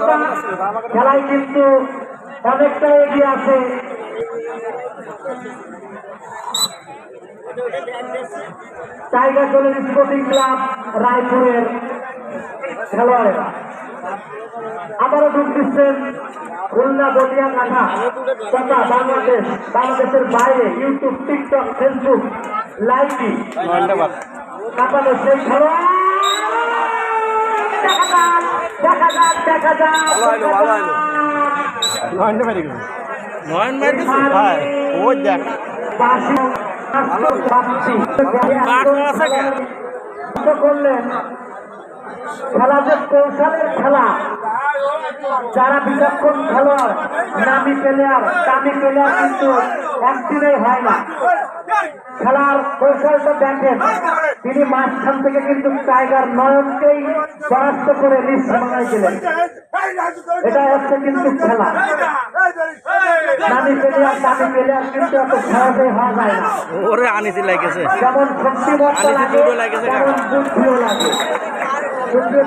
শ্রোতা খেলায় কিন্তু অনেকটা এগিয়ে আছে। টাইগার দলের স্পোর্টিং ক্লাব রায়পুরের খেলোয়াড়েরা। আবারও ঢুক দিচ্ছেন খুলনা বটিয়া কাঠা তথা বাংলাদেশ। বাংলাদেশের বাইরে ইউটিউব টিকটক ফেসবুক লাইভি কাটানো সেই খেলোয়াড়। যাক দেখা যাক। নয়ন মারি ভাই ওই দেখ বাসি আস্তর করলেন খেলা যে কৌশলের খেলা যারা বিচক্ষণ খেলোয়াড় নামি প্লেয়ার দামি প্লেয়ার কিন্তু একদিনেই হয় না। খেলার কৌশলটা দেখেন তিনি মাঝখান থেকে কিন্তু টাইগার নয়নকেই পরাস্ত করে নিজ সীমানায় গেলেন এটা হচ্ছে কিন্তু খেলা। নামি প্লেয়ার দামি প্লেয়ার কিন্তু এত সহজে হওয়া যায় না। ওরে আনিতে লাগেছে। যেমন শক্তিমত্তা আনিতে লাগে তেমন বুদ্ধিও লাগে। করতে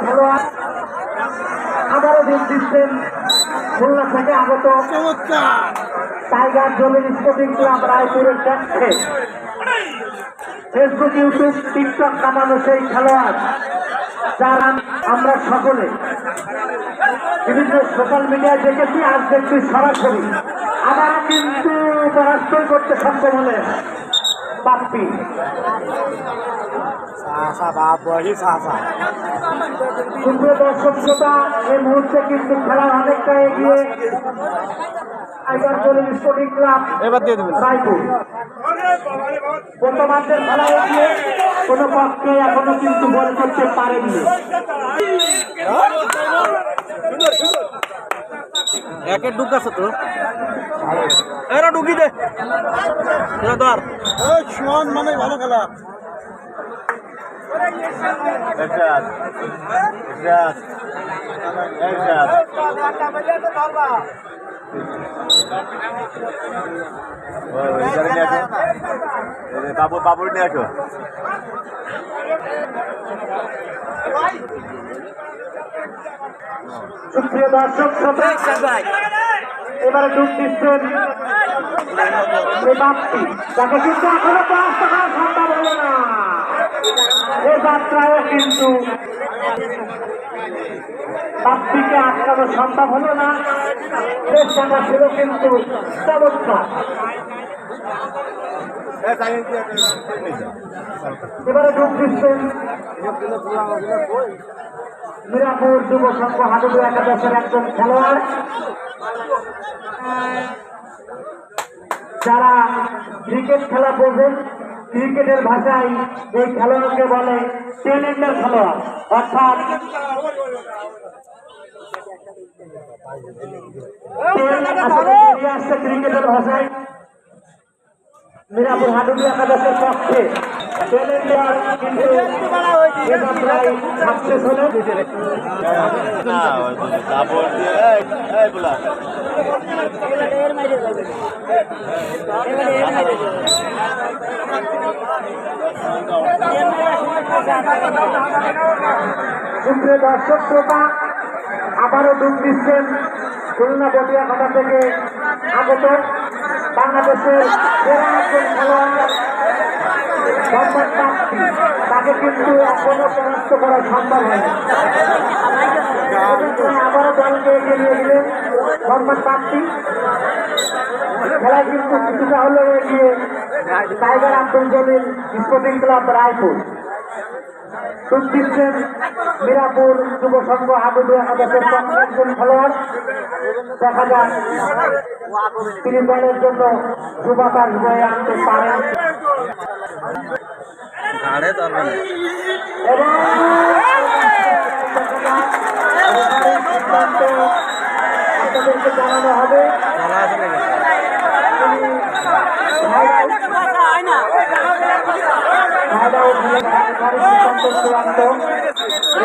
খেলোয়াড় আবারও যোগ দিচ্ছেন খুলনা থেকে আগত টাইগার জলের স্পোর্টিং ক্লাব রায়পুরের পক্ষে ফেসবুক ইউটিউব টিকটক কামানো সেই খেলোয়াড় যারা আমরা সকলে বিভিন্ন সোশ্যাল মিডিয়ায় দেখেছি, আজ দেখছি সরাসরি। পরাস্তই করতে সক্ষম হলেন দর্শক শ্রোতা এই মুহূর্তে কিন্তু খেলার অনেকটা এগিয়ে স্পোর্টিং ক্লাব রায়পুর। খেলা এগিয়ে কোনো পক্ষে এখনও কিন্তু বল করতে পারেননি। একে ডুক আছে তো। এরা ডুকি দে। ধর। মানে ভালো খেলা। বাবু বাবুর নিয়ে আসো। সুপ্রিয় দর্শক শ্রোতা। এবারে ডুব দিচ্ছেন তাকে কিন্তু এখনও পাঁচ টাকা সম্ভব হলো না। এ যাত্রায় কিন্তু বাপটিকে আটকানো সম্ভব হলো না। চেষ্টাটা ছিল কিন্তু এবারে ডুব দিচ্ছেন মিরাপুর যুব সংঘ হাডুডু একাদশের একজন খেলোয়াড়। যারা ক্রিকেট খেলা বোঝেন ক্রিকেটের ভাষায় এই খেলোয়াড়কে বলে টেলেন্টের খেলোয়াড়। অর্থাৎ ক্রিকেটের ভাষায় মিরাপুর হাডুডু একাদশের পক্ষে দর্শক শ্রোতা আবারও ডুব দিচ্ছেন খুলনা বটিয়াঘাটা থেকে আগত বাংলাদেশের সেরা একজন খেলোয়াড় তাকে কিন্তু এখনও পরাস্ত করা সম্ভব হয়নি। আবারও দলকে এগিয়ে নিয়ে গেলেন মোহাম্মদ তাকতি খেলায় কিন্তু কিছুটা হলেও এগিয়ে Tiger Abdul Jalil sporting club Raipur. দিচ্ছেন মিরাপুর যুব সংঘ একাদশের পক্ষে একজন খেলোয়াড়। দেখা যাক তিনি দলের জন্য শুভাকাশ বয়ে আনতে পারেন। আপনাদেরকে জানানো হবে রেফারির সিদ্ধান্ত চূড়ান্ত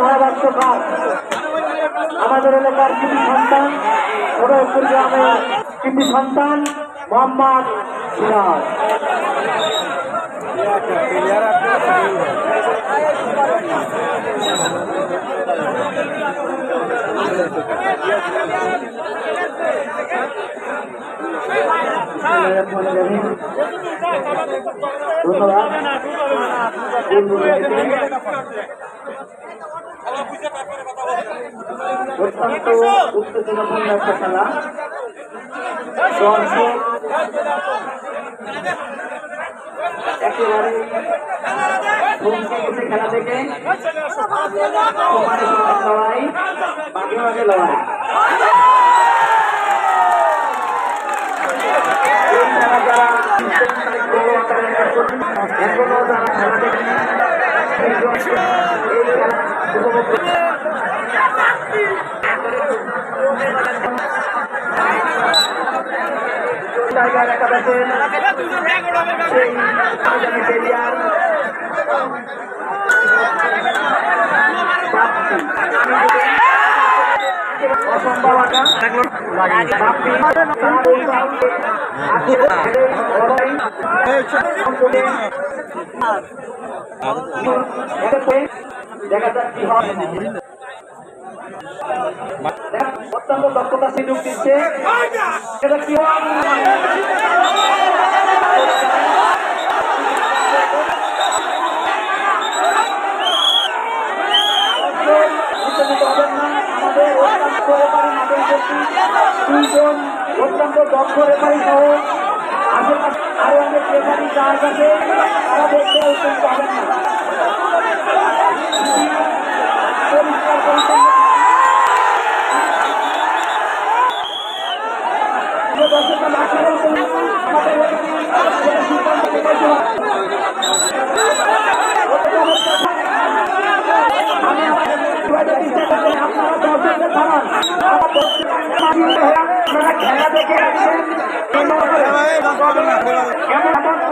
ধারাভাষ্যকার আমাদের এলাকার কৃতি সন্তান সদরপুর গ্রামের কৃতি সন্তান মোহাম্মদ সিরাজ। অত্যন্ত উত্তেজনাপূর্ণ একটা খেলা। দর্শক একেবারে থমকে খেলা থেকে। সমানে সমান লড়াই লড়াই এই খেলা যারা বড় আকারের একটা দেখা যাক কি হয় অত্যন্ত দক্ষতা সুযোগ দিচ্ছে এটা কি আপনারা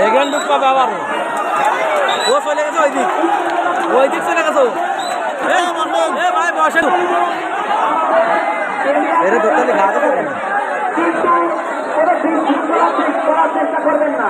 এখান ঢুক পাবে আবার ও চলে গেছে ওই দিক। ওই দিক চলে গেছে এ ভাই বসে এরে দোকানে গা দেবে কেন? চেষ্টা করবেন না।